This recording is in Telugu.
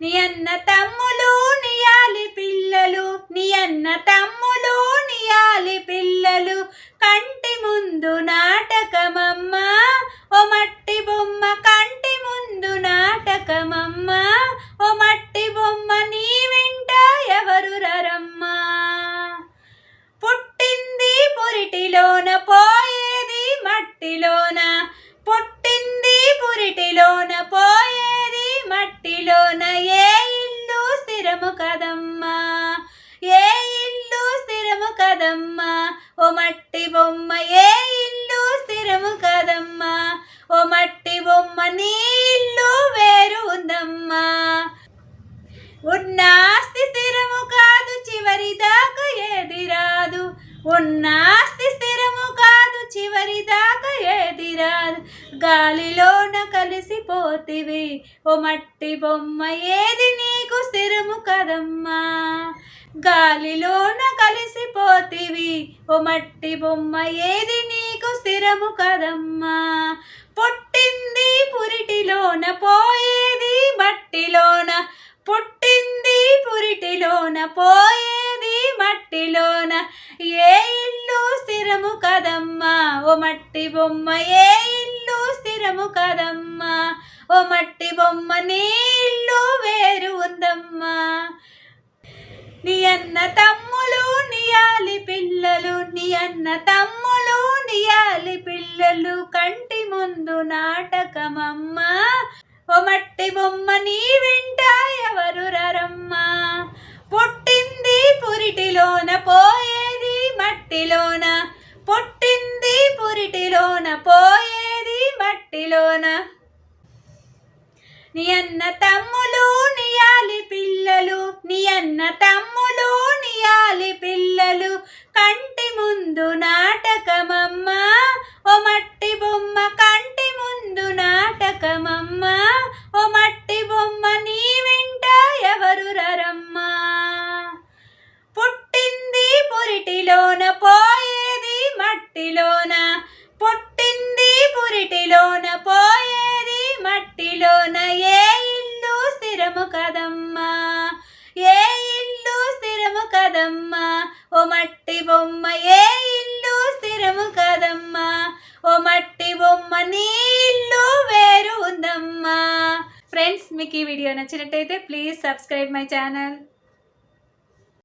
నీ అన్న తమ్ములు నియాలి పిల్లలు నీ అన్న తమ్ములు. కదమ్మా. ఏ ఇల్లు స్థిరము కదమ్మా. ఓ మట్టి బొమ్మ ఏ ఇల్లు స్థిరము కదమ్మా. ఓ మట్టి బొమ్మ నీ ఇల్లు వేరు ఉందమ్మా. ఉన్నాస్తి స్థిరము కాదు చివరి దాకా ఏది రాదు. ఉన్నాస్తి స్థిరము కాదు చివరి దాకా ఏది రాదు. గాలిలోన పోతివి. ఓ మట్టి బొమ్మ ఏది నీకు స్థిరము కదమ్మా? గాలిలోన కలిసిపోతివి. ఓ మట్టి బొమ్మ ఏది నీకు స్థిరము కదమ్మా? పుట్టింది పురిటిలోన పోయేది మట్టిలోన. పుట్టింది పురిటిలోన పోయేది మట్టిలోన. ఏ ఇల్లు స్థిరము కదమ్మా? ఓ మట్టి బొమ్మ ఏ ఇల్లు కదమ్మా. ఓ మట్టి బొమ్మ నీళ్ళు వేరు ఉందమ్మా. నీ అన్న తమ్ములు నియాలి పిల్లలు నీ అన్న తమ్ములు నియాలి పిల్లలు కంటి ముందు నాటకమమ్మా. ఓ మట్టి బొమ్మ నీ వెంట ఎవరు రరమ్మా. పుట్టింది పురిటిలోన పోయేది మట్టిలోన. మట్టిలోన నీ అన్న తమ్ములు నియాలి పిల్లలు నీ అన్న తమ్ములు నియాలి పిల్లలు. కంటి ముందు నాటకమమ్మా ఓ మట్టి బొమ్మ కంటి ముందు నాటకమమ్మా ఓ మట్టి బొమ్మ నీ వెంట ఎవరు రరమ్మా? పుట్టింది పురిటిలోన పోయేది మట్టిలోన. పుట్టి పురిటిలోన పోయేది మట్టిలోన ఏ ఇల్లు స్థిరము కదమ్మా? ఏ ఇల్లు స్థిరము కదమ్మా? ఓ మట్టి బొమ్మ ఏ ఇల్లు స్థిరము కదమ్మా? ఓ మట్టి బొమ్మ నీ ఇల్లు వేరు ఉందమ్మా. ఫ్రెండ్స్ మీకు ఈ వీడియో నచ్చినట్టయితే ప్లీజ్ సబ్స్క్రైబ్ మై ఛానల్